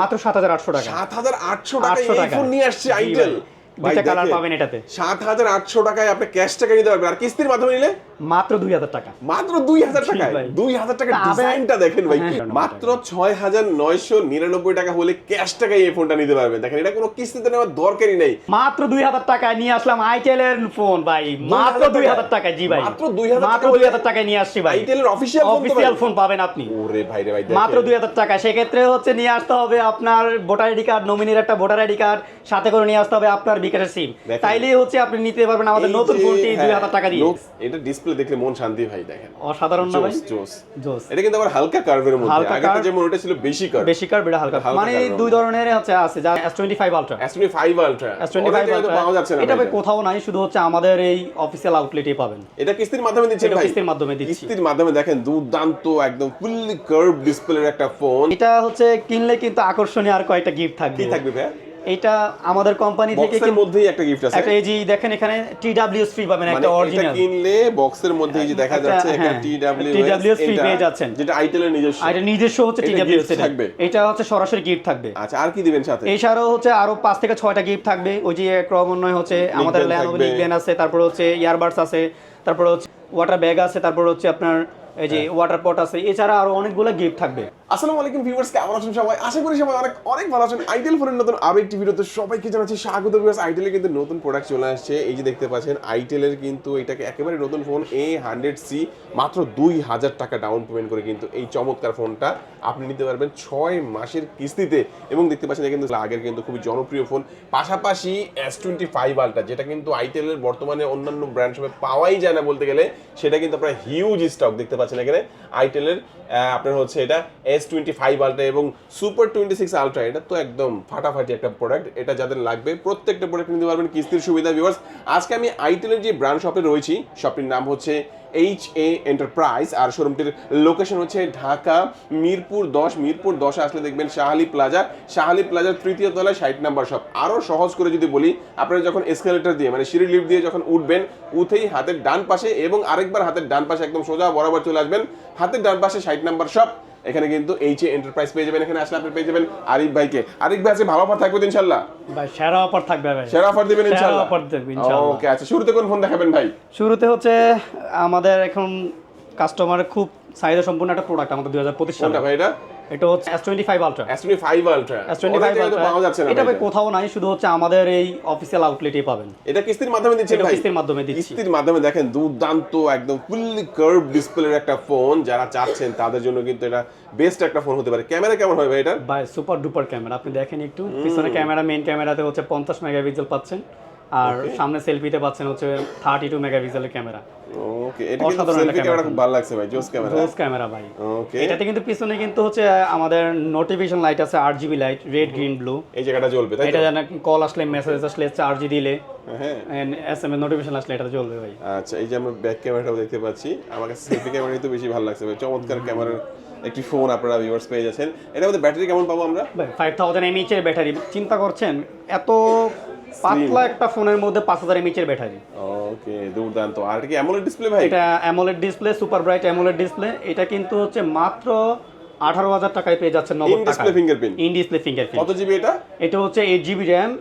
মাত্র সাত হাজার আটশো টাকা। সাত হাজার আটশো এই টাকা ফোন নিয়ে আসছে আইডেল আইটেল। দুইটা কালার পাবেন এটাতে। সাত হাজার আটশো টাকায় আপনি ক্যাশ টাকা নিতে পারবেন। আর কিস্তির মাধ্যমে নিলে? মাত্র দুই হাজার টাকা। মাত্র দুই হাজার জি টাকায়? ভাই। দুই হাজার টাকার তবে- ডিজাইনটা দেখেন ভাই হ্যাঁ, মাত্র ছয় হাজার নয়শো নিরানব্বই টাকা হলে ক্যাশ টাকায় এই ফোনটা নিতে পারবেন। দেখেন এটা কোনো কিস্তিতে নেওয়ার দরকারই নেই। মাত্র দুই হাজার টাকায় নিয়ে আসলাম আইটেলের ফোন ভাই। মাত্র 2000 টাকায় জি ভাই। মাত্র 2000 মাত্র টাকা দুই হলে হাজার টাকায় নিয়ে আসছি ভাই। আইটেলের অফিসিয়াল ফোন তো ফোন পাবেন আপনি। ওরে ভাই রে ভাই মাত্র দেখেন। দুই হাজার টাকা সেক্ষেত্রে হচ্ছে নিয়ে আসতে হবে আপনার ভোটার আইডি কার্ড নমিনির একটা ভোটার আইডি কার্ড সাথে করে নিয়ে আসতে হবে আপনার বিকাশের সিম। তাইলেই হচ্ছে আপনি নিতে পারবেন আমাদের নতুন ফোনটি দুই হ্যাঁ, হাজার টাকা দিয়ে। এটা ডিসপ্লে দেখলে মন শান্তি ভাই দেখেন। অসাধারণ না ভাই? জোস জোস এটা কিন্তু আবার হালকা কার্ভের মধ্যে। হালকা আগে তো curve। যেমন ওটা ছিল বেশি কার্ভ বেশি কার বেড়া হালকা মানে দুই ধরনের আছে যা S twenty five ultra S25 Ultra S twenty five পাওয়া যাচ্ছে না এটা ভাই কোথাও নাই শুধু হচ্ছে আমাদের এই অফিসিয়াল আউটলেটে পাবেন। এটা কিস্তির মাধ্যমে দিচ্ছেন ভাই। কিস্তির মাধ্যমে দিচ্ছি। কিস্তির মাধ্যমে দেখেন দুর্দান্ত একদম ফুললি কার্ভ ডিসপ্লের একটা ফোন এটা হচ্ছে কিনলে কিন্তু আকর্ষণীয় আর কয়েকটা গিফট থাকবে। কি থাকবে ভাই এটা আমাদের কোম্পানি থেকে বক্সের মধ্যেই একটা গিফট আছে। একটা এই যে দেখেন এখানে টিডব্লিউএস ফ্রি পাবেন মানে একটা এটা কিনলে বক্সের মধ্যে এই যে দেখা যাচ্ছে একটা হ্যাঁ, TWS free এটা, পেয়ে যাচ্ছেন। যেটা আইটেলের নিজস্ব। আর এটা নিজস্ব হচ্ছে এটা টিডব্লিউএস থাকবে। এটা হচ্ছে সরাসরি গিফট থাকবে। আচ্ছা আর কি দিবেন সাথে? এছাড়াও হচ্ছে আরও পাঁচ থেকে ছয়টা গিফট থাকবে। ওই যে ক্রমান্বয়ে হচ্ছে আমাদের ল্যানোভো। নিকবেন আছে তারপর হচ্ছে ইয়ারবাডস আছে তারপর হচ্ছে ওয়াটার ব্যাগ আছে তারপর হচ্ছে আপনার এই যে ওয়াটার পট আছে। এছাড়া আরও অনেকগুলো গিফট থাকবে। আসসালামু আলাইকুম ভিউয়ার্স, কেমন আছেন সবাই? আশা করি সবাই অনেক অনেক ভালো আছেন। আইটেল ফোনের নতুন আরও একটি ভিডিওতে সবাইকে জানাচ্ছি স্বাগত ভিউয়ার্স। আইটেলের কিন্তু নতুন প্রোডাক্ট চলে আসছে। এই যে দেখতে পাচ্ছেন আইটেলের কিন্তু এটাকে একেবারে নতুন ফোন এ হান্ড্রেড সি মাত্র দুই হাজার টাকা ডাউন পেমেন্ট করে কিন্তু এই চমৎকার ফোনটা আপনি নিতে পারবেন ছয় মাসের কিস্তিতে। এবং দেখতে পাচ্ছেন কিন্তু আগের কিন্তু খুবই জনপ্রিয় ফোন পাশাপাশি এস টোয়েন্টি ফাইভ আলটা যেটা কিন্তু আইটেলের বর্তমানে অন্যান্য ব্র্যান্ড সবে পাওয়াই যায় না বলতে গেলে, সেটা কিন্তু আপনার হিউজ স্টক দেখতে পাচ্ছেন এখানে। আইটেলের আপনার হচ্ছে এটা এস টোয়েন্টি ফাইভ আলট্রা এবং সুপার টোয়েন্টি সিক্স আলট্রা এটা তো একদম ফাটাফাটি একটা প্রোডাক্ট এটা যাদের লাগবে প্রত্যেকটা প্রোডাক্ট নিতে পারবেন, কিস্তির সুবিধা ভিউয়ার্স আজকে আমি আইটেলের যে ব্র্যান্ড শপে রয়েছি শপটির নাম হচ্ছে এইচ এ এন্টারপ্রাইজ আর শোরুমটির লোকেশন হচ্ছে ঢাকা, মিরপুর দশ, মিরপুর দশে আসলে দেখবেন শাহালি প্লাজা শাহালি প্লাজার তৃতীয় তলায় ষাট নাম্বার শপ আরও সহজ করে যদি বলি, আপনারা যখন এসকালেটর দিয়ে মানে সিঁড়ি লিফট দিয়ে যখন উঠবেন, উঠেই হাতের ডান পাশে এবং আরেকবার হাতের ডান পাশে একদম সোজা বরাবর চলে আসবেন, হাতের ডান পাশে ষাট নাম্বার শপ এখানে কিন্তু এইচ এ এন্টারপ্রাইজ পেয়ে যাবেন এখানে আসলে আপনি পেয়ে যাবেন আরিফ ভাইকে। আরিফ ভাই আছে ভালো অফার থাকবে ইনশাআল্লাহ? ইনশাল্লাহ ভাই সেরা অফার থাকবে ভাই। সেরা অফার দিবেন ইনশাল্লাহ offer থাকবে ইনশাআল্লাহ। ওকে আচ্ছা শুরুতে কোন ফোন দেখাবেন ভাই? শুরুতে হচ্ছে আমাদের এখন কাস্টমার খুব চাহিদা সম্পূর্ণ একটা প্রোডাক্ট আমাদের দুই হাজার পঁচিশ সালে। ভাই এটা? এটা হচ্ছে S twenty five ultra S twenty five ultra S twenty five পাওয়া যাচ্ছে না এটা ভাই কোথাও নাই শুধু হচ্ছে আমাদের এই অফিসিয়াল আউটলেটে পাবেন। এটা কিস্তির মাধ্যমে দিচ্ছেন ভাই। কিস্তির মাধ্যমে দিচ্ছি। কিস্তির মাধ্যমে দেখেন দুর্দান্ত একদম ফুললি কার্ভ ডিসপ্লের একটা ফোন যারা চাচ্ছেন তাদের জন্য কিন্তু এটা বেস্ট একটা ফোন হতে পারে। ক্যামেরা কেমন ভাই এটা ভাই সুপার ডুপার ক্যামেরা আপনি দেখেন একটু। পিছনে ক্যামেরা মেইন ক্যামেরাতে হচ্ছে পঞ্চাশ মেগাপিক্সেল পাচ্ছেন। আর সামনে সেলফিতে পাচ্ছেন হচ্ছে থার্টি টু মেগাপিক্সেলের ক্যামেরা। ওকে এটা কিন্তু সেলফি ক্যামেরা। খুব ভালো লাগছে ভাই জোস ক্যামেরা। রোজ ক্যামেরা ভাই। ওকে এটাতে কিন্তু পিছনে কিন্তু হচ্ছে আমাদের নোটিফিকেশন লাইট আছে আট GB light red green blue এই জায়গাটা জ্বলবে তাই এটা যেন কল আসলে মেসেজ আসলে চার্জ দিলে। হ্যাঁ। এস এম নোটিফিকেশন আসলে এটা চলবে ভাই। আচ্ছা এই যে আমরা ব্যাক ক্যামেরাটাও দেখতে পাচ্ছি আমার কাছে সেলফি ক্যামেরাই তো বেশি ভালো লাগছে ভাই চমৎকার ক্যামেরার একটি ফোন আপনারা ভিউয়ার্স পেয়ে যাচ্ছেন। এটার মধ্যে ব্যাটারি কেমন পাবো আমরা? ফাইভ থাউজেন্ড এমএইচ এর ব্যাটারি চিন্তা করছেন এত পাতলা একটা ফোনের মধ্যে পাঁচ হাজার এমএইচ এর ব্যাটারি ওকে দুর্দান্ত। আর কি অ্যামোলেড ডিসপ্লে ভাই? এটা AMOLED display super bright AMOLED display এটা কিন্তু হচ্ছে মাত্র আঠারো হাজার টাকায় পেয়ে যাচ্ছে নগদ টাকা display fingerprint in display fingerprint কত জিবি এটা? এটা হচ্ছে এইট জিবি র্যাম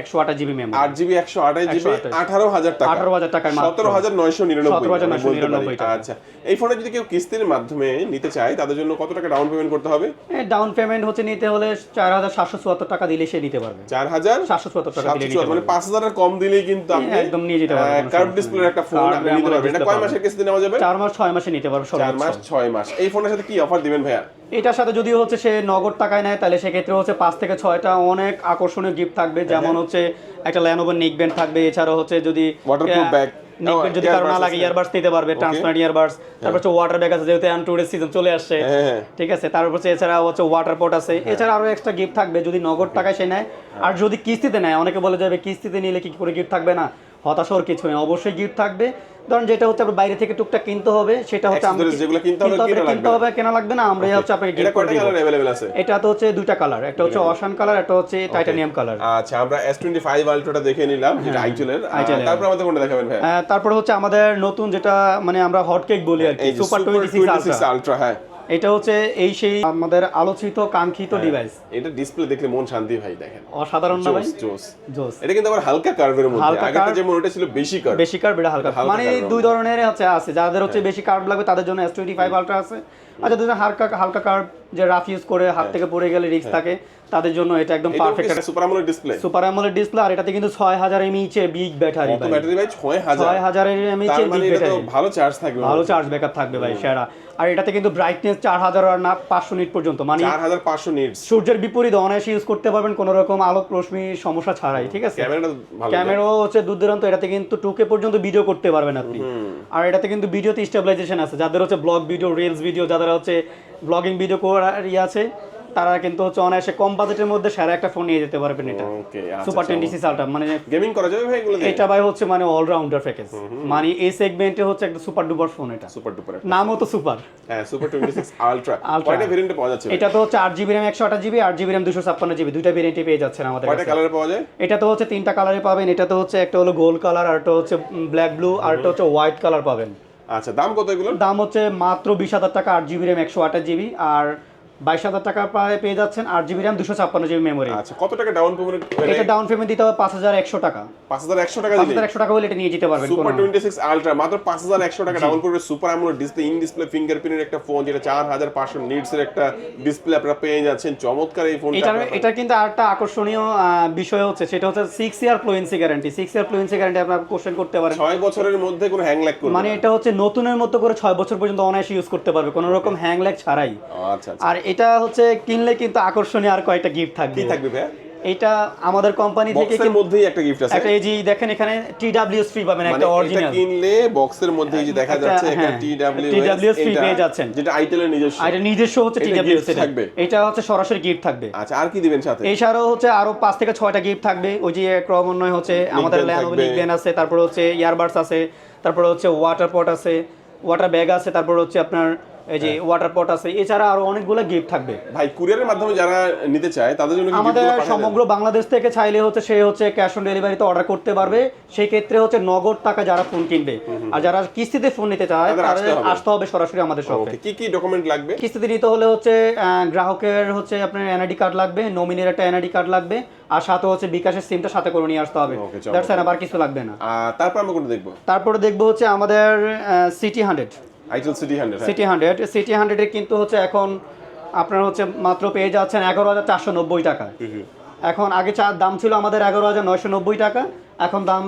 একশো আঠাশ জিবি মেমোরি আট জিবি একশো আঠাশ জিবি আঠারো হাজার টাকা। 18,000 টাকায় মাত্র। সতেরো হাজার নয়শো নিরানব্বই 17,999 আমি বলতে পারি। আচ্ছা এই ফোনে যদি কেউ কিস্তির মাধ্যমে নিতে চায় তাদের জন্য কত টাকা ডাউন পেমেন্ট করতে হবে? ডাউন পেমেন্ট হচ্ছে নিতে হলে চার হাজার সাতশো চুয়াত্তর টাকা দিলে সে নিতে পারবে। চার হাজার সাতশো চুয়াত্তর টাকা দিলে মানে পাঁচ হাজারের কম দিলেই কিন্তু আপনি একদম নিয়ে যেতে পারবেন, কার্ভ ডিসপ্লের একটা ফোন আপনি নিতে পারবেন। এটা কয় মাসের কিস্তি নেওয়া যাবে? চার মাস ছয় মাসে নিতে পারবে চার মাস ছয় মাস। এই ফোনের সাথে কি অফার দিবেন ভাইয়া? এটার সাথে যদি হচ্ছে সে নগদ টাকায় নেয় তাহলে সেক্ষেত্রে হচ্ছে পাঁচ থেকে ছয়টা অনেক আকর্ষণীয় গিফট থাকবে যেমন হচ্ছে একটা ল্যানোভো নিক ব্যান্ড থাকবে এছাড়া হচ্ছে যদি bag। নিক যদি কারও না লাগে। ইয়ারবাডস নিতে পারবে ট্রান্সপারেন্ট ইয়ারবাডস তারপর হচ্ছে ওয়াটার ব্যাগ আছে যেহেতু সিজন চলে আসছে হ্যাঁ, হ্যাঁ। ঠিক আছে তারপর হচ্ছে এছাড়া হচ্ছে ওয়াটার পট আছে এছাড়া আরও এক্সট্রা গিফট থাকবে যদি নগদ টাকায় সে নেয় আর যদি কিস্তিতে নেয় অনেকে বলে যাবে কিস্তিতে নিলে কি করে গিফট থাকবে না হতাশ হওয়ার কিছু নেই। অবশ্যই গিফট থাকবে। ধরুন যেটা হচ্ছে আপনার বাইরে থেকে টুকটাক কিনতে হবে সেটা হচ্ছে আমরা যেগুলো কিনতে হবে, কেনা কিনতে হবে কেনা লাগবে না আমরা হচ্ছে আপনাকে এটা গিফট করে দিব। এটা তো হচ্ছে দুইটা কালার একটা হচ্ছে অশান কালার একটা হচ্ছে টাইটানিয়াম কালার আচ্ছা আমরা এস টোয়েন্টি ফাইভ আলট্রাটা দেখে নিলাম যেটা আইটেলের তারপর আমাদের কোনটা দেখাবেন ভাই তারপরে হচ্ছে আমাদের নতুন যেটা মানে আমরা হট কেক বলি আর কি super super twenty six twenty six ultra হ্যাঁ। এটা হচ্ছে এই সেই আমাদের আলোচিত কাঙ্ক্ষিত ডিভাইস এটা ডিসপ্লে দেখলে মন শান্তি ভাই দেখেন। অসাধারণ না ভাই? জোস জোস। এটা কিন্তু আবার হালকা কার্ভের মধ্যে। হালকা তো যে যেমন ওটা ছিল বেশি কার্ভ বেশি কার্ভ এটা হালকা মানে দুই ধরনের হচ্ছে আছে। যাদের হচ্ছে বেশি কার্ভ লাগবে তাদের জন্য এস টোয়েন্টি ফাইভ আলট্রা আছে। আর যাদের হালকা হালকা কার্ভ যে রাফ ইউজ করে হাত থেকে পড়ে গেলে রিস্ক থাকে তাদের জন্য এটা একদম perfect super AMOLED display super AMOLED display আর এটাতে কিন্তু ছয় হাজার এমএইচ এর বিগ ব্যাটারি কত ব্যাটারি ভাই? 6000 ছয় হাজারের এমএইচ এর বিগ ব্যাটারি ভালো চার্জ থাকবে ভালো চার্জ ব্যাকআপ থাকবে ভাই সেরা। আর এটাতে কিন্তু ব্রাইটনেস চার হাজার আর না পাঁচশো নিট পর্যন্ত। মানে 4500 নিটস সূর্যের বিপরীত অনায়াসে ইউজ করতে পারবেন কোনো রকম আলোক রশ্মি সমস্যা ছাড়াই ঠিক আছে? ক্যামেরাটা ভালো। ক্যামেরাও হচ্ছে দূর দূরান্ত এটাতে কিন্তু টুকে পর্যন্ত ভিডিও করতে পারবেন আপনি। আর এটাতে কিন্তু ভিডিওতে স্টেবিলাইজেশন আছে। যাদের হচ্ছে ব্লগ ভিডিও রিলস ভিডিও যাদের হচ্ছে ব্লগিং ভিডিও করার ইয়ে আছে তারা কিন্তু হচ্ছে অনায়াসে কম বাজেটের মধ্যে সেরা একটা ফোন নিয়ে যেতে পারবেন এটা। সুপার টোয়েন্টি সিক্স আলট্রা মানে গেমিং করা যাবে ভাই এগুলো এটা ভাই হচ্ছে মানে অলরাউন্ডার প্যাকেজ মানে এই সেগমেন্টে হচ্ছে একটা সুপার ডুপার ফোন এটা। সুপার ডুপার নামও তো সুপার হ্যাঁ সুপার 26 আলট্রা Ultra। কয়টা ভেরিয়েন্টে পাওয়া যাচ্ছে এটা তো হচ্ছে আট জিবি র্যাম একশো আঠাশ জিবি আট জিবি র্যাম দুশো ছাপ্পান্ন জিবি দুইটা ভেরিয়েন্টে পেয়ে যাচ্ছেন আমাদের কয়টা কালারে পাওয়া যায়? এটা তো হচ্ছে তিনটা কালারে পাবেন। এটা তো হচ্ছে একটা হলো গোল্ড কালার আর একটা হচ্ছে ব্ল্যাক ব্লু আর একটা হচ্ছে হোয়াইট কালার পাবেন। আচ্ছা দাম কত এগুলো দাম হচ্ছে মাত্র বিশ হাজার টাকা আট জিবি র্যাম একশো আঠাশ জিবি আর বাইশ হাজার টাকা পেয়ে যাচ্ছেন আট জিবি র্যাম দুশো ছাপ্পান্ন জিবি মেমোরি আচ্ছা কত টাকা ডাউন পেমেন্ট এটা ডাউন পেমেন্ট দিতে হবে পাঁচ হাজার একশো টাকা। 5100 টাকা পাঁচ হাজার একশো টাকা হলে এটা নিয়ে যেতে পারবেন সুপার 26 আলট্রা মাত্র 5100 টাকা ডাউন করবে super AMOLED display in display ফিঙ্গারপ্রিন্টের একটা ফোন যেটা 4500 নিটস এর একটা ডিসপ্লে আপনারা পেয়ে যাচ্ছেন। চমৎকার এই ফোনটা এটার এটা কিন্তু আরেকটা আকর্ষণীয় বিষয় হচ্ছে সেটা হচ্ছে six year fluency guarantee six year fluency guarantee আপনার কোশ্চেন করতে পারেন। 6 বছরের মধ্যে কোনো হ্যাং ল্যাগ করবে মানে এটা হচ্ছে নতুনের মতো করে ছয় বছর পর্যন্ত অনায়াসে ইউজ করতে পারবে। কোনো রকম হ্যাং ল্যাগ ছাড়াই। আচ্ছা আচ্ছা। আর এটা হচ্ছে কিনলে কিন্তু আকর্ষণীয় আর কয়েকটা গিফট থাকবে। কি থাকবে ভাই এটা আমাদের কোম্পানি থেকে বক্সের মধ্যেই একটা গিফট আছে। একটা এই যে দেখেন এখানে টিডব্লিউএস ফ্রি পাবেন মানে একটা এটা কিনলে বক্সের মধ্যে এই যে দেখা যাচ্ছে একটা হ্যাঁ, TWS TWS free এটা, পেয়ে যাচ্ছেন। যেটা আইটেলের নিজস্ব। এটা নিজস্ব হচ্ছে টিডব্লিউএস gift থাকবে? এটা হচ্ছে সরাসরি গিফট থাকবে। আচ্ছা আর কি দিবেন সাথে? এছাড়াও হচ্ছে আরও পাঁচ থেকে ছয়টা গিফট থাকবে। ওই যে ক্রমান্বয়ে হচ্ছে আমাদের ল্যানোভো। নিকবেন আছে তারপর হচ্ছে ইয়ারবাডস আছে তারপর হচ্ছে ওয়াটার পট আছে ওয়াটার ব্যাগ আছে তারপর হচ্ছে আপনার এই যে হ্যাঁ। ওয়াটার পট আছে এছাড়া আরও অনেকগুলো গিফট থাকবে। ভাই কুরিয়ারের মাধ্যমে যারা নিতে চায় তাদের জন্য আমাদের সমগ্র বাংলাদেশ থেকে চাইলে হচ্ছে সে হচ্ছে ক্যাশ অন ডেলিভারিতে অর্ডার করতে পারবে। সেই ক্ষেত্রে হচ্ছে নগদ টাকা যারা ফোন কিনবে আর যারা কিস্তিতে ফোন নিতে চায় তাদের আসতে হবে। সরাসরি আমাদের শপে কি কি ডকুমেন্ট লাগবে? কিস্তিতে নিতে হলে হচ্ছে গ্রাহকের হচ্ছে আপনার এনআইডি কার্ড লাগবে নমিনির একটা এনআইডি কার্ড লাগবে আর সাথে হচ্ছে বিকাশের সিমটা সাথে করে নিয়ে আসতে হবে। দ্যাটস আবার কিছু লাগবে না। তারপর আমরা কোনটা দেখব? তারপরে দেখব হচ্ছে আমাদের city hundred itel city hundred city hundred city হান্ড্রেডের কিন্তু হচ্ছে এখন আপনার হচ্ছে মাত্র পেয়ে যাচ্ছেন এগারো হাজার চারশো নব্বই টাকা এখন আগে চা দাম ছিল আমাদের এগারো হাজার নয়শো নব্বই টাকা। এখন দাম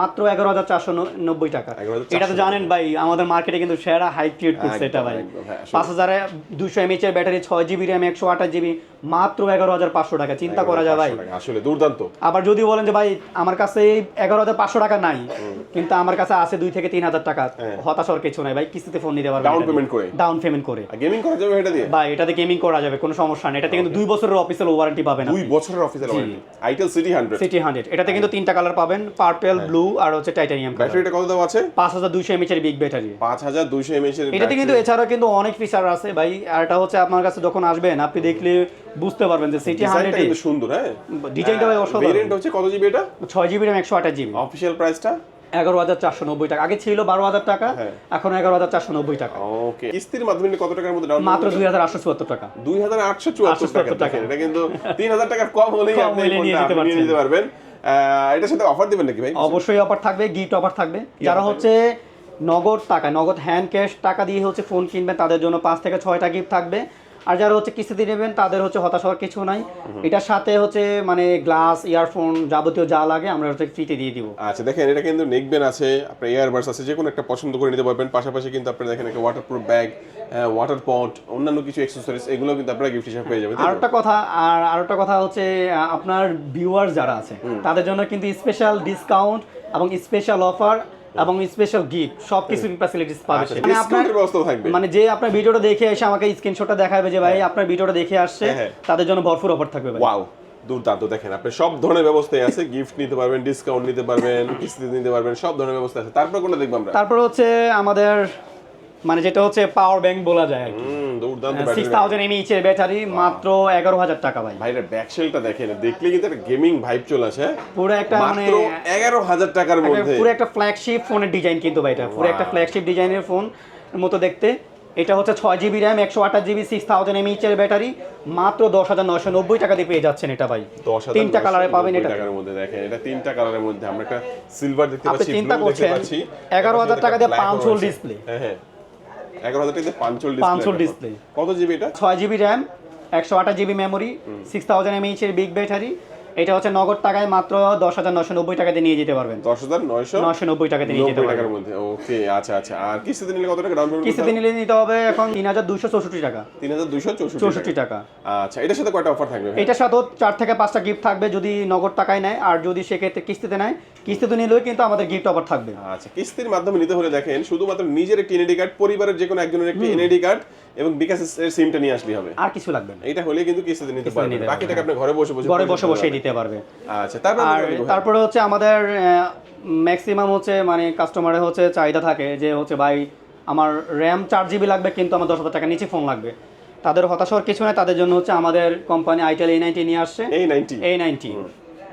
মাত্র এগারো হাজার চারশো নব্বই টাকা। এটা তো জানেন ভাই আমাদের মার্কেটে কিন্তু সেরা হাই ক্রিয়েট করছে এটা ভাই। হ্যাঁ। পাঁচ হাজারে দুশো এমএচ এর ব্যাটারি ছয় জিবি র্যাম একশো আঠাশ জিবি মাত্র এগারো হাজার পাঁচশো টাকা। চিন্তা করা যায় ভাই। আসলে দুর্দান্ত। আবার যদি বলেন যে ভাই আমার কাছে এগারো হাজার পাঁচশো টাকা নাই কিন্তু আমার কাছে আছে দুই থেকে তিন হাজার টাকা। হ্যাঁ। হতাশার কিছু নাই ভাই কিস্তিতে ফোন নিতে পারবেন Down payment করে? ডাউন পেমেন্ট করে। গেমিং করা যাবে এটা দিয়ে? বা এটাতে গেমিং করা যাবে কোনো সমস্যা নেই। এটাতে কিন্তু দুই বছরের অফিসিয়াল ওয়ারেন্টি পাবেন দুই বছরের official warranty itel city hundred city hundred এটাতে কিন্তু তিনটা কালার পাবেন পার্পেল হ্যাঁ। ব্লু আর হচ্ছে টাইটানিয়াম ব্যাটারিটা কত দাম আছে? পাঁচ হাজার দুইশো এমএচ এর বিগ ব্যাটারি পাঁচ হাজার দুইশো এমএচ এর এটাতে কিন্তু এছাড়াও কিন্তু অনেক ফিচার আছে ভাই। আর এটা হচ্ছে আপনার কাছে যখন আসবেন আপনি দেখলে বুঝতে পারবেন যে সিটি ডিজাইনটা হান্ড্রেড কিন্তু সুন্দর হ্যাঁ? ডিজাইনটা ভাই অসাধারণ। ভেরিয়েন্ট হচ্ছে কত জিবি এটা? ছয় জিবি র্যাম একশো আঠাশ জিবি অফিসিয়াল প্রাইসটা এগারো হাজার চারশো নব্বই টাকা। আগে ছিল বারো হাজার টাকা হ্যাঁ। এখন এগারো হাজার চারশো নব্বই টাকা। ওকে কিস্তির মাধ্যমে কত টাকার মধ্যে ডাউন মাত্র দুই হাজার আটশো চুয়াত্তর টাকা। দুই হাজার আটশো চুয়াত্তর টাকা। 874 টাকা। দেখেন, এটা কিন্তু তিন হাজার টাকার কম হলেই আপনি নিয়ে। নিতে পারবেন। এটার সাথে অফার দিবেন নাকি ভাই? অবশ্যই অফার থাকবে গিফট অফার থাকবে। যারা হচ্ছে নগদ টাকা নগদ হ্যান্ড ক্যাশ টাকা দিয়ে হচ্ছে ফোন কিনবেন তাদের জন্য পাঁচ থেকে ছয়টা গিফট থাকবে। আর যারা হচ্ছে কিস্তিতে নেবেন তাদের হচ্ছে হতাশ হওয়ার কিছু নাই। এটার সাথে হচ্ছে মানে গ্লাস ইয়ারফোন যাবতীয় যা লাগে আমরা হচ্ছে ফ্রিতে দিয়ে দিব। আচ্ছা দেখেন এটা কিন্তু নেকবেন আছে আপনার এয়ারবাডস আছে যে কোনো একটা পছন্দ করে নিতে পারবেন। পাশাপাশি কিন্তু আপনারা দেখেন একটা ওয়াটারপ্রুফ ব্যাগ ওয়াটার পট অন্যান্য কিছু অ্যাক্সেসরিজ এগুলো কিন্তু আপনারা গিফট হিসেবে পেয়ে যাবেন আর একটা কথা আর আরেকটা কথা হচ্ছে আপনার ভিউয়ার্স যারা আছে তাদের জন্য কিন্তু স্পেশাল ডিসকাউন্ট এবং স্পেশাল অফার এবং স্পেশাল গিফট সব কিছু ফ্যাসিলিটিস পাবে। মানে সেখানে আপনার ডিসকাউন্টের ব্যবস্থা থাকবে। মানে যে আপনার ভিডিওটা দেখে এসে আমাকে স্ক্রিনশটটা দেখাবে যে ভাই আপনার ভিডিওটা দেখে আসছে হ্যাঁ, হ্যাঁ। তাদের জন্য ভরপুর অফার থাকবে ভাই। ওয়াও দুর্দান্ত দেখেন আপনি সব ধরনের ব্যবস্থাই আছে গিফট নিতে পারবেন ডিসকাউন্ট নিতে পারবেন কিস্তি নিতে পারবেন সব ধরনের ব্যবস্থা আছে। তারপর কোনটা দেখব আমরা? তারপর হচ্ছে আমাদের মানে যেটা হচ্ছে পাওয়ার ব্যাংক বলা যায় আর কি। দুর্দান্ত সিক্স ব্যাটারি থাউজেন্ড এমএইচ এর ব্যাটারি মাত্র এগারো হাজার টাকা ভাই। ভাইরা ব্যাকশেলটা দেখেন দেখলে কিন্তু একটা গেমিং ভাইব চলে আসে হ্যাঁ? পুরো একটা মানে এগারো হাজার টাকার মধ্যে। পুরো একটা ফ্ল্যাগশিপ ফোনের ডিজাইন কিন্তু ভাই এটা। পুরো একটা. ফ্ল্যাগশিপ ডিজাইনের ফোন মতো দেখতে। এটা হচ্ছে ছয় জিবি র্যাম একশো আঠাশ জিবি সিক্স থাউজেন্ড এমএইচ এর ব্যাটারি মাত্র দশ হাজার নয়শো নব্বই টাকা দিয়ে পেয়ে যাচ্ছেন এটা ভাই। হাজার তিনটা কালারে পাবেন এটা। টাকার মধ্যে দেখেন এটা তিনটা কালারের মধ্যে। আমরা একটা সিলভার দেখতে পাচ্ছি চিন্তা করছেন, পাচ্ছি। 11,000 টাকা দিয়ে পাঁচ হল display। হ্যাঁ হ্যাঁ। এগারো হাজার টাকা ডিসপ্লে কত জিবি এটা? ছয় জিবি র্যাম একশো আঠাশ GB memory six thousand MH এর বিগ ব্যাটারি এটা হচ্ছে নগদ টাকায় মাত্র দশ হাজার নশো নব্বই টাকা দিয়ে নিয়ে যেতে পারবেন। দশ হাজার নয়শো নশো নব্বই টাকা দিয়ে নিয়ে যেতে পারবেন। মধ্যে। ওকে আচ্ছা আচ্ছা। আর কিস্তিতে নিলে কত টাকা? ডাউন পেমেন্ট কিস্তিতে নিলে নিতে হবে এখন তিন হাজার দুশো চৌষট্টি টাকা। তিন হাজার দুইশো চৌষট্টি টাকা। আচ্ছা এটার সাথে কয়টা অফার থাকবে এটার সাথেও চার থেকে পাঁচটা গিফট থাকবে যদি নগদ টাকায় নেয়। আর যদি সেক্ষেত্রে কিস্তিতে নেয় কিস্তিতে নিলেও কিন্তু আমাদের গিফট অফার থাকবে। আচ্ছা কিস্তির মাধ্যমে নিতে হলে দেখেন শুধুমাত্র নিজের একটি এনআইডি কার্ড পরিবারের যে কোনো একজনের একটি এনআইডি কার্ড এবং সিমটা নিয়ে আসলে হবে। আর কিছু লাগবে না। এটা হলে কিন্তু কিস্তিতে নিতে পারবেন। বাকি টাকা আপনি ঘরে বসে বসে ঘরে বসে পারবেন। দিতে পারবে। আচ্ছা তারপর তারপরে হচ্ছে আমাদের ম্যাক্সিমাম হচ্ছে মানে কাস্টমারের হচ্ছে চাহিদা থাকে যে হচ্ছে ভাই আমার র্যাম চার জিবি লাগবে কিন্তু আমার দশ হাজার টাকা নিচে ফোন লাগবে। তাদের হতাশ হওয়ার কিছু নেই তাদের জন্য হচ্ছে আমাদের কোম্পানি আইটেল এই নাইনটি নিয়ে আসছে। এই নাইনটি এই নাইনটি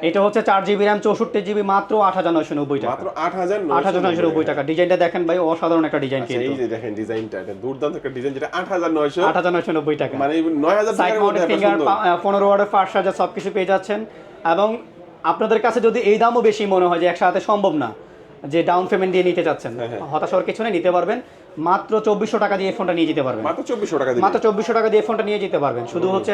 এটা হচ্ছে চার জিবি র্যাম চৌষট্টি জিবি মাত্র আট হাজার নয়শো নব্বই টাকা। মাত্র আট হাজার আট হাজার নয়শো নব্বই টাকা। ডিজাইনটা দেখেন ভাই অসাধারণ একটা ডিজাইন আচ্ছা, কিন্তু। এই যে দেখেন ডিজাইনটা এটা দুর্দান্ত একটা ডিজাইন যেটা আট হাজার নয়শো আট হাজার নয়শো নব্বই টাকা। মানে নয় হাজার সাইড টাকার মধ্যে মাউন্টেড ফিঙ্গার পনেরো ওয়ার্ডের ফার্স্ট চার্জার সব কিছু পেয়ে যাচ্ছেন। এবং আপনাদের কাছে যদি এই দামও বেশি মনে হয় যে একসাথে সম্ভব না যে ডাউন পেমেন্ট দিয়ে নিতে চাচ্ছেন হ্যাঁ, হতাশ হওয়ার কিছু নেই নিতে পারবেন। মাত্র চব্বিশশো টাকা দিয়ে ফোনটা নিয়ে যেতে পারবেন। মাত্র চব্বিশশো টাকা মাত্র চব্বিশশো টাকা দিয়ে ফোনটা নিয়ে যেতে পারবেন। শুধু হচ্ছে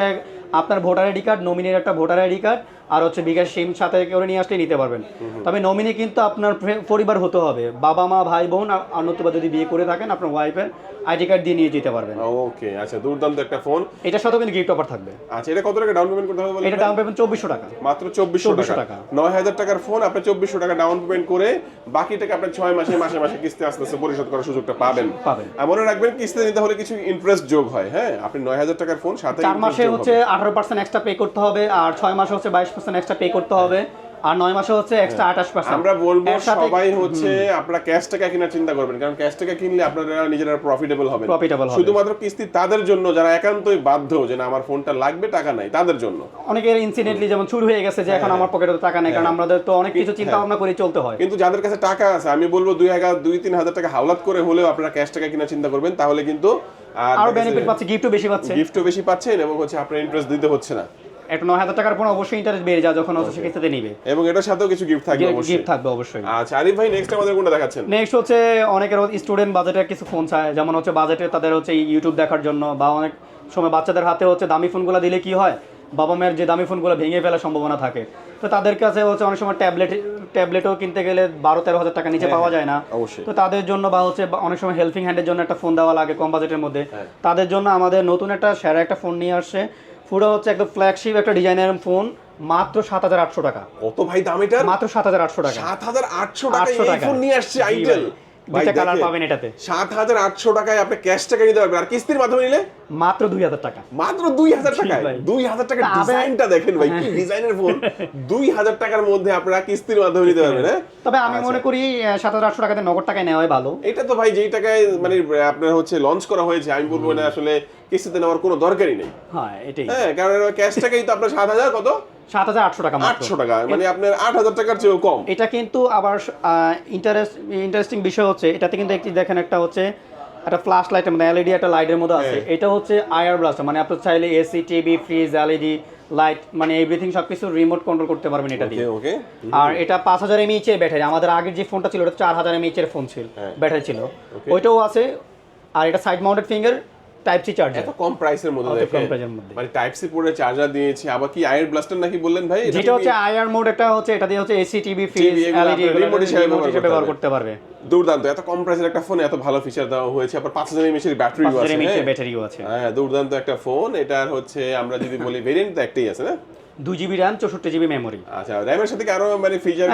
আপনার ভোটার আইডি কার্ড নমিনির একটা ভোটার আইডি কার্ড আর হচ্ছে বিকাশ সিম সাথে করে নিয়ে আসলে নিতে পারবেন। তবে নমিনি কিন্তু আপনার পরিবার হতে হবে। বাবা মা ভাই বোন আর- নতুবা যদি বিয়ে করে থাকেন আপনার ওয়াইফের আইডি কার্ড দিয়ে নিয়ে যেতে পারবেন। ওকে আচ্ছা দুর্দান্ত একটা ফোন এটার সাথেও কিন্তু গিফট অফার থাকবে। আচ্ছা এটা কত টাকা ডাউন পেমেন্ট করতে হবে এটা? দাম পাবেন চব্বিশশো টাকা। মাত্র চব্বিশশো 2400 টাকা। নয় হাজার টাকার ফোন আপনি চব্বিশশো টাকা ডাউন পেমেন্ট করে বাকি টাকা আপনি ছয় মাসে মাসে মাসে কিস্তি আস্তে আস্তে পরিশোধ করার সুযোগটা পাবেন। পাবেন। আর মনে রাখবেন কিস্তি নিতে হলে কিছু ইন্টারেস্ট যোগ হয় হ্যাঁ? আপনি নয় হাজার টাকার ফোন সাথে চার মাসে হচ্ছে। আঠারো পার্সেন্ট এক্সট্রা পে করতে হবে আর ছয় মাসে হচ্ছে বাইশ পার্সেন্ট এক্সট্রা পে করতে হবে। আর নয় মাসে হচ্ছে এক্সট্রা আঠাশ পার্সেন্ট আমরা বলব সবাই হচ্ছে আপনারা ক্যাশ টাকা কেনার চিন্তা করবেন কারণ ক্যাশ টাকা কিনলে আপনারা নিজেরা প্রফিটেবল হবে। শুধুমাত্র কিস্তি তাদের জন্য যারা একান্তই বাধ্য যে না আমার ফোনটা লাগবে টাকা নাই তাদের জন্য। অনেকের ইনসিডেন্টলি যেমন চুরি হয়ে গেছে যে এখন হ্যাঁ, আমার পকেটে তো টাকা নেই কারণ আমাদের তো অনেক কিছু চিন্তা ভাবনা করে চলতে হয়। কিন্তু যাদের কাছে টাকা আছে আমি বলব দুই হাজার দুই তিন হাজার টাকা হাওলাত করে হলেও আপনারা ক্যাশ টাকা কেনার চিন্তা করবেন তাহলে কিন্তু আরও বেনিফিট পাচ্ছে গিফটও বেশি পাচ্ছে। গিফটও বেশি পাচ্ছেন এবং হচ্ছে আপনার ইন্টারেস্ট দিতে হচ্ছে না। একটা নয় হাজার টাকার পর অবশ্যই ইন্টারেস্ট বেড়ে যায় যখন হচ্ছে নিবে। এবং এটার সাথেও কিছু গিফট থাকবে অবশ্যই। গিফট থাকবে অবশ্যই। আচ্ছা আরিফ ভাই নেক্সট আমাদের কোনটা দেখাচ্ছেন? নেক্সট হচ্ছে অনেকের স্টুডেন্ট বাজেটের কিছু ফোন চায় যেমন হচ্ছে বাজেটে তাদের হচ্ছে ইউটিউব দেখার জন্য বা অনেক সময় বাচ্চাদের হাতে হচ্ছে দামি ফোনগুলো দিলে কি হয়? বাবা মায়ের যে দামি ফোনগুলো ভেঙে ফেলার সম্ভাবনা থাকে। তো তাদের কাছে হচ্ছে অনেক সময় ট্যাবলেট ট্যাবলেটও কিনতে গেলে বারো তেরো হাজার টাকা নিচে পাওয়া যায় না। তো তাদের জন্য বা হচ্ছে অনেক সময় হেল্পিং হ্যান্ডের জন্য একটা ফোন দেওয়া লাগে কম বাজেটের মধ্যে। হ্যাঁ। তাদের জন্য আমাদের নতুন একটা সেরা একটা ফোন নিয়ে আসছে পুরো হচ্ছে একদম ফ্ল্যাগশিপ একটা ডিজাইনের ফোন মাত্র সাত হাজার আটশো টাকা। কত ভাই দাম এটার? মাত্র সাত হাজার আটশো টাকা। সাত হাজার আটশো টাকা আটশো এই টাকা। ফোন নিয়ে আসছে আইটেল দুইটা কালার পাবেন এটাতে। সাত হাজার আটশো টাকায় আপনি ক্যাশ টাকা নিতে পারবেন। আর কিস্তির মাধ্যমে নিলে? মাত্র দুই হাজার টাকা। মাত্র দুই হাজার টাকায়? দুই হাজার টাকার ডিজাইনটা দেখেন ভাই কি ডিজাইনের ফোন দুই হাজার টাকার মধ্যে আপনারা কিস্তির মাধ্যমে নিতে পারবেন হ্যাঁ? তবে আমি আচ্ছা। মনে করি সাত হাজার আটশো টাকাতে নগদ টাকায় নেওয়াই ভালো। এটা তো ভাই যেই টাকায় মানে আপনার হচ্ছে লঞ্চ করা হয়েছে আমি বলব না আসলে কিস্তিতে নেওয়ার কোনো দরকারই নেই। হ্যাঁ এটাই। হ্যাঁ কারণ ক্যাশ টাকাই তো আপনার সাত হাজার কত? সাত হাজার আটশো টাকা আটশো টাকা মানে আপনার আট হাজার টাকার চেয়েও কম। এটা কিন্তু আবার ইন্টারেস্ট ইন্টারেস্টিং বিষয় হচ্ছে এটাতে কিন্তু একটি দেখেন একটা হচ্ছে একটা ফ্ল্যাশ লাইটের মধ্যে এলইডি একটা লাইটের মধ্যে আছে। হ্যাঁ। এটা হচ্ছে আয়ার ব্লাস্টার মানে আপনি চাইলে AC TV fridge LED light মানে এভরিথিং সবকিছু রিমোট কন্ট্রোল করতে পারবেন এটা দিয়ে। ওকে আর এটা পাঁচ হাজার এমএইচ এর ব্যাটারি আমাদের আগের যে ফোনটা ছিল ওটা চার হাজার এমএইচ এর ফোন ছিল। ব্যাটারি ছিল। ওইটাও আছে আর এটা side mounted finger type C charger এত কম প্রাইসের মধ্যে এত কম প্রাইসের মধ্যে। মানে টাইপ সি পোর্টে চার্জার দিয়েছে। আবার কি আয়ার ব্লাস্টার নাকি বললেন ভাই? যেটা হচ্ছে আয়ার মোড একটা হচ্ছে এটা দিয়ে হচ্ছে AC TV fridge LED remote হিসেবে ব্যবহার করতে পারবে। দুর্দান্ত। এত কম প্রাইসের একটা ফোন এত ভালো ফিচার দেওয়া হয়েছে। আবার পাঁচ হাজার এমএচ এর ব্যাটারি পাঁচ হাজার আছে? ব্যাটারিও আছে। হ্যাঁ দুর্দান্ত একটা ফোন এটার হচ্ছে আমরা যদি বলি ভেরিয়েন্ট তো একটাই আছে না? দুই জিবি র্যাম চৌষট্টি জিবি মেমোরি আচ্ছা র্যামের সাথে আরও মানে ফিচার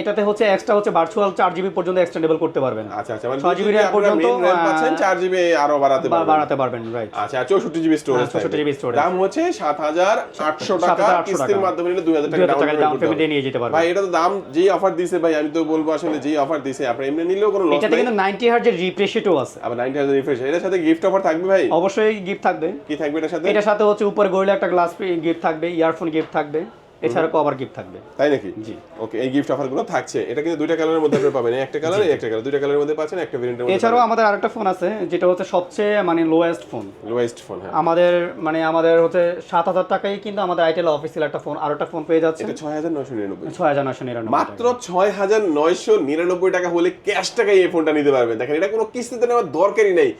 এটাতে হচ্ছে এক্সট্রা হচ্ছে ভার্চুয়াল চার জিবি পর্যন্ত এক্সটেন্ডেবল করতে পারবেন। আচ্ছা আচ্ছা মানে 6 GB RAM পর্যন্ত, পাচ্ছেন চার জিবি আরও বাড়াতে পারবেন। বাড়াতে পারবেন রাইট আচ্ছা চৌষট্টি জিবি স্টোরেজ হ্যাঁ, 64 GB storage। দাম হচ্ছে সাত হাজার আটশো টাকা কিস্তির মাধ্যমে নিলে দুই হাজার দুই টাকা ডাউন পেমেন্ট নিয়ে যেতে পারবেন। ভাই এটা তো দাম যেই অফার দিছে ভাই আমি তো বলব আসলে যেই অফার দিছে আপনি এমনি নিলেও কোনো লস এটাতে কিন্তু নাইনটি হার্জের রিফ্রেশ রেটও আছে। আবার নাইনটি হাজার রিফ্রেশ এটার সাথে গিফট অফার থাকবে ভাই? অবশ্যই গিফট থাকবে। কি থাকবে এটার সাথে? এটার সাথে হচ্ছে উপরে গরিলা একটা গ্লাস গিফট থাকবে ইয়ারফোন গিফট থাকবে এছাড়া কভার গিফট থাকবে। তাই নাকি? জি। ওকে এই গিফট অফারগুলো থাকছে। এটা কিন্তু দুইটা কালারের মধ্যে আপনি পাবেন। একটা কালার এই একটা কালার দুইটা কালারের মধ্যে পাচ্ছেন একটা ভেরিয়েন্টের মধ্যে এছাড়াও আমাদের আরেকটা ফোন আছে যেটা হচ্ছে সবচেয়ে মানে লোয়েস্ট ফোন লোয়েস্ট ফোন হ্যাঁ। আমাদের মানে আমাদের হচ্ছে সাত হাজার টাকায় কিন্তু আমাদের আইটেল অফিসিয়াল একটা ফোন আর একটা ফোন পেয়ে যাচ্ছে। এটা ছয় হাজার নয়শো নিরানব্বই। ছয় হাজার নয়শো নিরানব্বই মাত্র ছয় হাজার নয়শো নিরানব্বই টাকা হলে ক্যাশ টাকায় এই ফোনটা নিতে পারবেন দেখেন এটা কোনো কিস্তিতে নেওয়ার দরকারই নেই।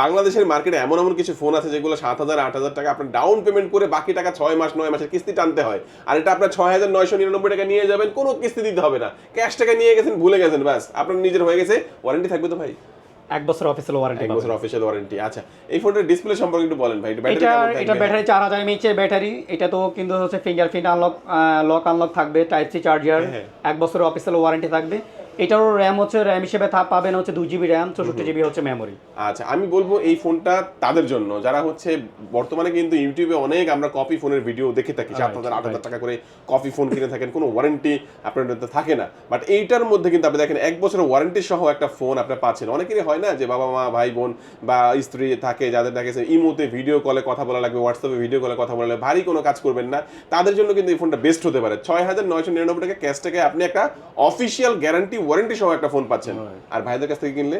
বাংলাদেশের মার্কেটে এমন এমন কিছু ফোন আছে যেগুলো সাত হাজার আট হাজার টাকা আপনার ডাউন পেমেন্ট করে বাকি টাকা ছয় মাস নয় মাসের কিস্তি টানতে হয়। আর এটা আপনার ছয় হাজার নয়শো নিরানব্বই টাকা নিয়ে যাবেন কোনো কিস্তি দিতে হবে না। ক্যাশ টাকা নিয়ে গেছেন ভুলে গেছেন ব্যাস। আপনার নিজের হয়ে গেছে ওয়ারেন্টি থাকবে তো ভাই? এক বছর অফিসিয়াল ওয়ারেন্টি এক বছর অফিসিয়াল ওয়ারেন্টি আচ্ছা। এই ফোনটার ডিসপ্লে সম্পর্কে একটু বলেন ভাই ব্যাটারি এটা এটা ব্যাটারি চার হাজার এমএইচের ব্যাটারি এটা তো কিন্তু হচ্ছে ফিঙ্গারপ্রিন্ট আনলক লক আনলক থাকবে টাইপ সি চার্জার। এক বছরের অফিসিয়াল ওয়ারেন্টি থাকবে। এটারও র্যাম হচ্ছে র্যাম হিসেবে পাবেন হচ্ছে দুই জিবি র্যাম চৌষট্টি জিবি হচ্ছে মেমোরি আচ্ছা আমি বলব এই ফোনটা তাদের জন্য। যারা হচ্ছে বর্তমানে কিন্তু ইউটিউবে অনেক আমরা কপি ফোনের ভিডিও দেখে থাকি সাত হাজার আট হাজার টাকা করে কপি ফোন কিনে থাকেন কোনো ওয়ারেন্টি আপনার থাকে না। বাট এইটার মধ্যে কিন্তু আপনি দেখেন এক বছরের ওয়ারেন্টি সহ একটা ফোন আপনি পাচ্ছেন। অনেকেরই হয় না যে বাবা মা ভাই বোন বা স্ত্রী থাকে যাদের দেখেছে ইমোতে ভিডিও কলে কথা বলা লাগবে হোয়াটসঅ্যাপে ভিডিও কলে কথা বলা লাগবে ভারী কোনো কাজ করবেন না। তাদের জন্য কিন্তু এই ফোনটা বেস্ট হতে পারে। ছয় হাজার নয়শো নিরানব্বই টাকা ক্যাশ টাকায় আপনি একটা অফিসিয়াল গ্যারান্টি ওয়ারেন্টি সহ একটা ফোন পাচ্ছেন। আর ভাইদের কাছ থেকে কিনলে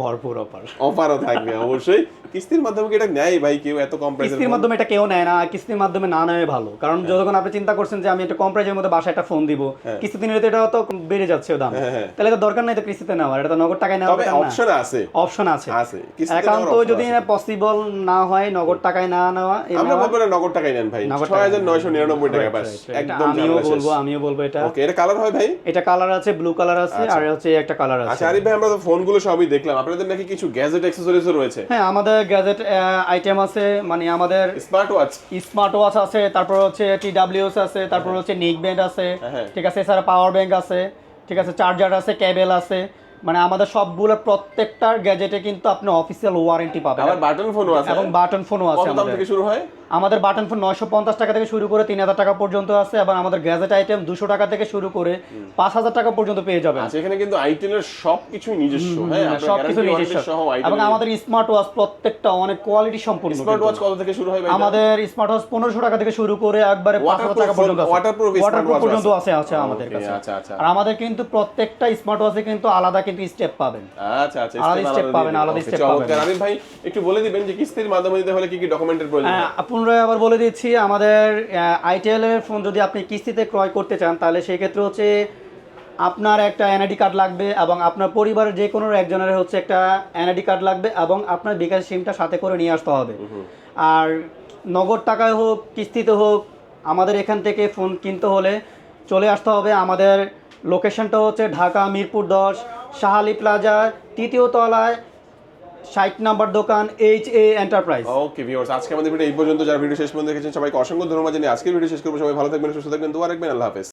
ভরপুর অফার। অফারও থাকবে অবশ্যই। কিস্তির মাধ্যমে এটা নেয় ভাই কেউ? এত কম প্রাইসের কিস্তির মাধ্যমে এটা কেউ নেয় না কিস্তির মাধ্যমে না নেয় ভালো। কারণ যখন আপনি চিন্তা করছেন যে আমি একটা কম প্রাইজের মধ্যে বাসায় একটা ফোন দিব কিস্তিতে নিলে এটা তো বেড়ে যাচ্ছে দাম। হ্যাঁ, হ্যাঁ। তাহলে তো দরকার নাই তো কিস্তিতে নেওয়ার এটা তো নগদ টাকায় তবে অপশন আছে। অপশন আছে। আছে। নেওয়ার option যদি পসিবল না হয় নগদ টাকায় না নেওয়া আমরা বলব না নগদ টাকাই নেন ভাই। নগদ ছয় হাজার নয়শো নিরানব্বই টাকা. এটা একদম আমিও বলব আমিও বলব এটা। ওকে এটা কালার হয় ভাই? এটা কালার আছে ব্লু কালার আছে আর হচ্ছে একটা কালার আছে। আচ্ছা আরিফ ভাই আমরা তো ফোনগুলো সবই দেখলাম। আপনাদের নাকি কিছু গ্যাজেট অ্যাক্সেসরিজও রয়েছে। হ্যাঁ আমাদের গ্যাজেট আইটেম আছে মানে আমাদের স্মার্ট ওয়াচ স্মার্ট ওয়াচ আছে তারপর হচ্ছে টি ডাব্লিউএস আছে তারপর হচ্ছে নিক ব্যান্ড আছে হ্যাঁ। ঠিক আছে এছাড়া পাওয়ার ব্যাংক আছে ঠিক আছে চার্জার আছে কেবেল আছে মানে আমাদের সবগুলো প্রত্যেকটার গ্যাজেটে কিন্তু আপনি অফিসিয়াল ওয়ারেন্টি পাবেন। আবার বাটন ফোনও আছে। এবং বাটন ফোনও আছে কত দাম আমাদের। থেকে শুরু হয়? আমাদের বাটন ফোন নয়শো পঞ্চাশ টাকা থেকে শুরু করে তিন হাজার টাকা পর্যন্ত আছে এবং আমাদের গ্যাজেট আইটেম দুশো টাকা থেকে শুরু করে পাঁচ হাজার টাকা পর্যন্ত পেয়ে যাবেন। আচ্ছা এখানে কিন্তু আইটেলের সবকিছুই নিজস্ব হ্যাঁ? আপনার সবকিছু নিজস্ব। এবং আমাদের স্মার্ট ওয়াচ প্রত্যেকটা অনেক কোয়ালিটি সম্পূর্ণ স্মার্ট ওয়াচ কত থেকে শুরু হয় ভাই? আমাদের স্মার্ট ওয়াচ পনেরোশো টাকা থেকে শুরু করে একবারে পাঁচ হাজার টাকা পর্যন্ত smart পর্যন্ত আছে। আছে আছে আমাদের কাছে। আচ্ছা, আচ্ছা। আর আমাদের কিন্তু প্রত্যেকটা স্মার্ট ওয়াচে কিন্তু আলাদা কিন্তু স্টেপ পাবেন। আচ্ছা আচ্ছা আলাদা step পাবেন, আলাদা চমৎকার। পাবেন। আরিফ ভাই একটু বলে দিবেন যে কিস্তির মাধ্যমে দিতে হলে কি কি ডকুমেন্টের প্রয়োজন হ্যাঁ, পুনরায় আবার বলে দিচ্ছি আমাদের আইটিএল এর ফোন যদি আপনি কিস্তিতে ক্রয় করতে চান তাহলে সেই ক্ষেত্রে হচ্ছে আপনার একটা এনআইডি কার্ড লাগবে এবং আপনার পরিবারের যে কোনো একজনের হচ্ছে একটা এনআইডি কার্ড লাগবে এবং আপনার বিকাশ সিমটা সাথে করে নিয়ে আসতে হবে। আর নগদ টাকায় হোক কিস্তিতে হোক আমাদের এখান থেকে ফোন কিনতে হলে চলে আসতে হবে। আমাদের লোকেশনটা হচ্ছে ঢাকা মিরপুর দশ শাহালি প্লাজার তৃতীয় তলায় ষাট নাম্বার দোকান H A enterprise okay viewers আজকে আমাদের ভিডিও এই পর্যন্ত। যারা ভিডিও শেষ পর্যন্ত দেখেছেন, সবাইকে অসংখ্য ধন্যবাদ জানিয়ে আজকের ভিডিও শেষ করব। সবাই ভালো থাকবেন, সুস্থ থাকবেন, দোয়া রাখবেন, আল্লাহ হাফেজ।